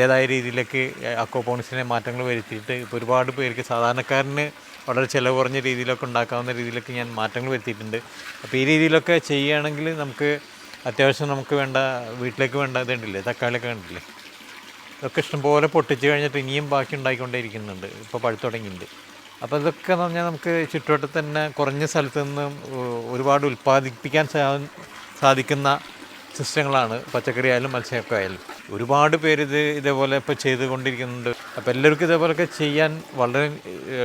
അതിന്റേതായ രീതിയിലേക്ക് അക്കോപോണിക്സിനെ മാറ്റങ്ങൾ വരുത്തിയിട്ട് ഇപ്പോൾ ഒരുപാട് പേർക്ക് സാധാരണക്കാരന് വളരെ ചിലവ് കുറഞ്ഞ രീതിയിലൊക്കെ ഉണ്ടാക്കാവുന്ന രീതിയിലൊക്കെ ഞാൻ മാറ്റങ്ങൾ വരുത്തിയിട്ടുണ്ട്. അപ്പോൾ ഈ രീതിയിലൊക്കെ ചെയ്യുകയാണെങ്കിൽ നമുക്ക് അത്യാവശ്യം നമുക്ക് വേണ്ട വീട്ടിലേക്ക് വേണ്ട ഇതുണ്ടല്ലേ തക്കാളിയൊക്കെ കണ്ടില്ലേ? ഇതൊക്കെ ഇഷ്ടംപോലെ പൊട്ടിച്ച് കഴിഞ്ഞിട്ട് ഇനിയും ബാക്കി ഉണ്ടായിക്കൊണ്ടേയിരിക്കുന്നുണ്ട് ഇപ്പോൾ പഴുത്തുടങ്ങിയിട്ടുണ്ട് അപ്പോൾ ഇതൊക്കെ എന്ന് പറഞ്ഞാൽ നമുക്ക് ചുറ്റുവട്ടത്ത് തന്നെ കുറഞ്ഞ സ്ഥലത്ത് നിന്ന് ഒരുപാട് ഉൽപ്പാദിപ്പിക്കാൻ സാധിക്കുന്ന സിസ്റ്റങ്ങളാണ് പച്ചക്കറി ആയാലും മത്സ്യമൊക്കെ ആയാലും. ഒരുപാട് പേര് ഇത് ഇതേപോലെ ഇപ്പോൾ ചെയ്തുകൊണ്ടിരിക്കുന്നുണ്ട്. അപ്പോൾ എല്ലാവർക്കും ഇതേപോലെയൊക്കെ ചെയ്യാൻ വളരെ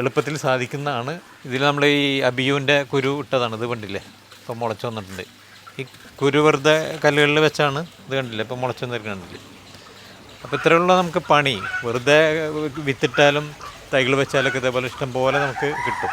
എളുപ്പത്തിൽ സാധിക്കുന്നതാണ്. ഇതിൽ നമ്മൾ ഈ അബിയുവിന്റെ കുരു ഇട്ടതാണ് ഇത് കണ്ടില്ലേ? ഇപ്പോൾ മുളച്ചു വന്നിട്ടുണ്ട്. ഈ കുരു വെറുതെ കല്ലുകളിൽ വെച്ചാണ് ഇത് കണ്ടില്ലേ? ഇപ്പോൾ മുളച്ചു വന്നിരിക്കുന്നത് കണ്ടില്ലേ? അപ്പോൾ ഇത്രയുള്ള നമുക്ക് പണി. വെറുതെ വിത്തിട്ടാലും തൈകൾ വെച്ചാലൊക്കെ ഇതേപോലെ ഇഷ്ടം പോലെ നമുക്ക് കിട്ടും.